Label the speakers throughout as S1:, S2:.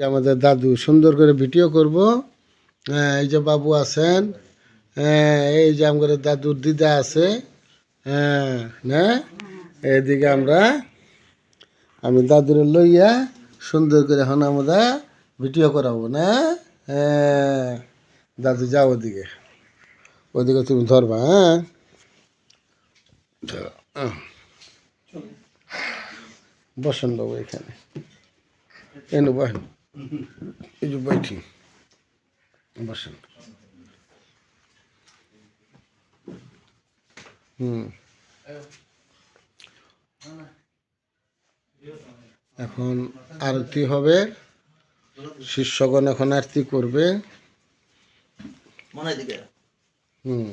S1: আমাদের দাদু সুন্দর করে ভিডিও করব। হ্যাঁ, এই যে বাবু আছেন। হ্যাঁ, এই যে আমাদের দাদুর দিদা আছে। হ্যাঁ না? এদিকে আমরা আমি দাদুরে লইয়া সুন্দর করে এখন আমরা ভিডিও করাবো না? হ্যাঁ দাদু যাও ওদিকে। ওদিকে তুমি ধরবা হ্যাঁ? ধরো, আহ। বসেন বাবু এখানে। এনে বসেন। এই যে বৈঠি বসেন হুম। এখন আরতি হবে। শিষ্যগণ এখন আরতি করবে। হুম।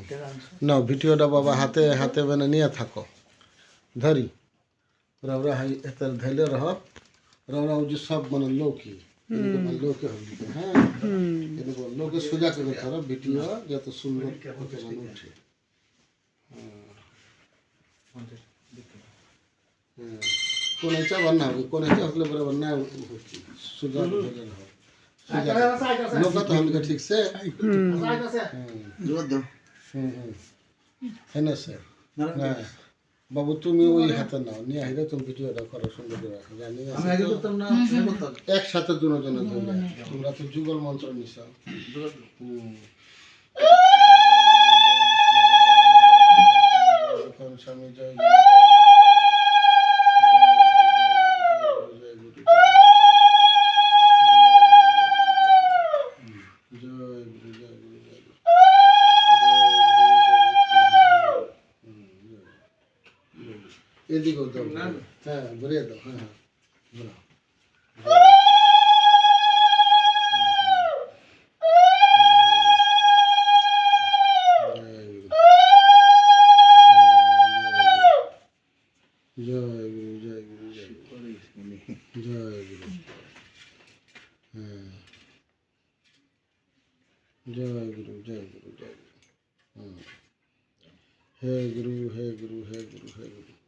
S1: না ভিডিওটা বাবা হাতে হাতে মানে নিয়ে থাকো। ধরি। রবরা হাই এতে ধৈলে রহ। রবরা যে সব মানে লোকি লোকে হবি হ্যাঁ এরকম লোকে সোজা করে তারা ভিডিও যত সুন্দর হতে যেন উঠে কোনেচা বান্না হবে কোনেচা হলে পরে বান্না সোজা হয়ে যেন হবে लोग तो हम ठीक से जोड़ दो है ना सर বাবু তুমি ওই হাতে নাও। নিয়ে আহিলে তুমি ভিডিওটা করো সুন্দর করে জানি
S2: আমি আগে করতাম না আমি করতাম।
S1: একসাথে দুজনে ধরলে তোমরা তো যুগল মন্ত্র নিছ। হুম। স্বামী জয় এদিকেও দাও হ্যাঁ ঘুরিয়ে দাও হ্যাঁ হ্যাঁ ঘুরাও। জয় গুরু জয় গুরু জয় গুরু জয় গুরু হ্যাঁ জয় গুরু জয় গুরু জয় গুরু হুম। হে গুরু হে গুরু হে গুরু হে গুরু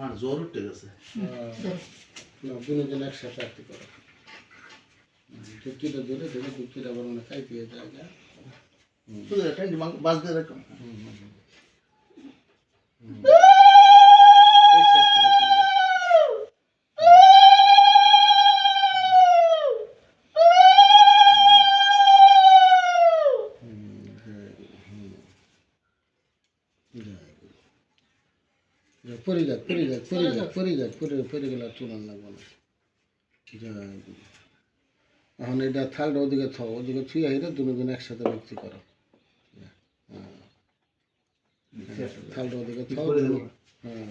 S1: মার
S2: জোর উঠে গেছে।
S1: দুজন একসাথে আরতি করো। যুক্তিটা ধরে ধরে যুক্তিটা আবার মানে খাই দিয়ে যায় না?
S2: বাস দিয়ে রাখো
S1: এই পরে যাক পরে যাক পরে যাক পরে যাক পরে পরে গেলে আর লাগবো না এখন এটা থাকলে ওদিকে থ ওদিকে ছুঁয়ে হেরে দুজন একসাথে বিক্রি করো। হ্যাঁ। হ্যাঁ।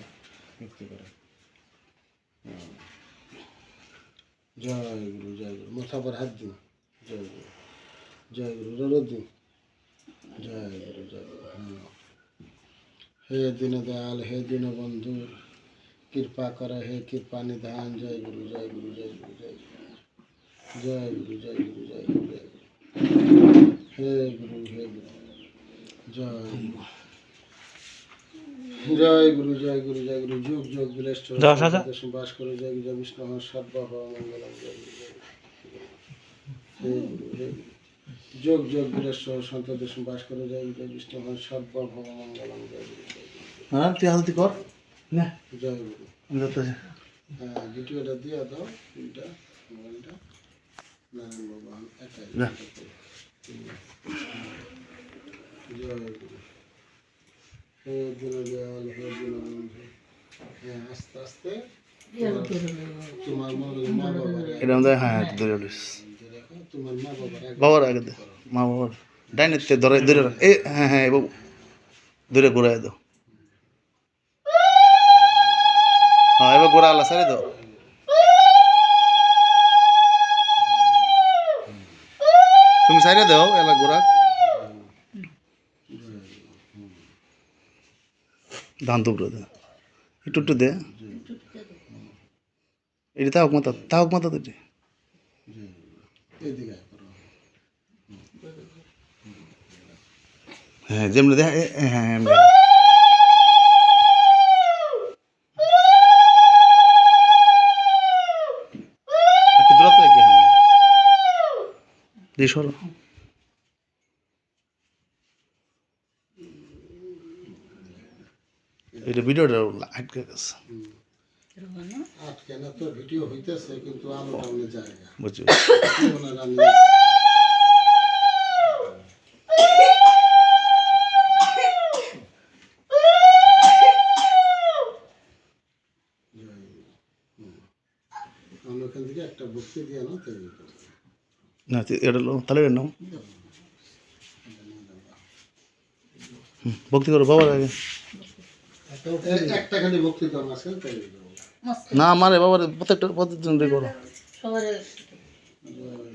S1: হ্যাঁ। জয় গুরু জয় গুরু। মাথা হাত দিন। জয় গুরু। জয় গুরু রোদ দিন। জয় গুরু। হে দীন দয়াল হে দীন বন্ধু কৃপা কর হে কৃপা নিধান জয় গুরু জয় গুরু জয় গুরু জয় গুরু জয় গুরু জয় গুরু জয় গুরু জয় গুরু হে গুরু হে গুরু জয় জয় গুরু জয় গুরু জয় গুরু যুগ যুগ বিলেষ্ট। বাস করে জয় গুরু জয় বিষ্ণু হর সর্ব হওয়া মঙ্গলম জয় গুরু জয় গুরু। হে গুরু হে গুরু যোগ যোগ বিরাজ সহ সন্তদেশ বাস করে যায় জয় বিষ্ণু হন সব বল ভগবান গেলাম
S2: হ্যাঁ তুই হালতি কর। না।
S1: জয় গুরু। হ্যাঁ দ্বিতীয়টা দিয়ে দাও তিনটা মোবাইলটা নারায়ণ ভগবান একাই। জয় গুরু। হ্যাঁ আস্তে আস্তে তোমার মা
S2: বাবা হ্যাঁ। দূরে
S1: বাবার আগে
S2: দে। মা বাবার। ডাইনেতে ধরে দূরে এ হ্যাঁ হ্যাঁ বাবু। দূরে ঘুরাই দাও। হ্যাঁ এবার ঘোরা আল্লাহ সারে দাও। তুমি সাইরে দাও এলা ঘোরা। ধান টুকরো দে। একটু একটু দে। এটি তাহক মাতা তাহক মাতা তো
S1: করো
S2: হ্যাঁ যেমনি দে এ- এ- হ্যাঁ এমনি। একটু দূরত্ব রেখে হ্যাঁ দিয়ে সরো। এটা ভিডিওটা আটকে গেছে।
S1: আটকে না তো ভিডিও হইতেছে কিন্তু না তৈরি করি
S2: না তে- এটা লো তাহলে নাও। ভক্তি করো বাবার আগে।
S1: একটা খালি বক্তি তো আমার আছে তৈরি করব
S2: না আমারে বাবার প্রত্যেকটা প্রত্যেকজন রে করো।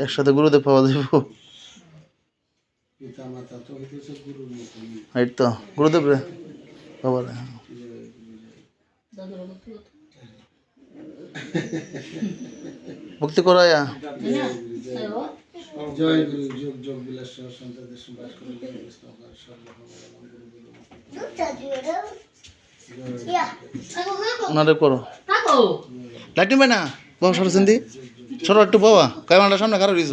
S2: একসাথে গুরুদেব পাওয়া দেব
S1: তো
S2: এই গুরুদেব রে বাবার। হ্যাঁ। ভক্তি করো আয়া।
S1: জয় গুরু যোগ যোগ বিলাস করে গুরু গুরু
S2: ওনারে করো। লাইটিং পাই না? বাবা, সরো সিন্দি সরো একটু, বাবা। ক্যামেরাটার সামনে কারও দিছ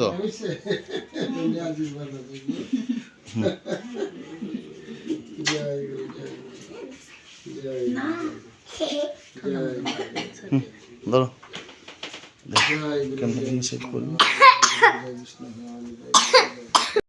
S2: ধরো। কেমন সেট
S1: বাবা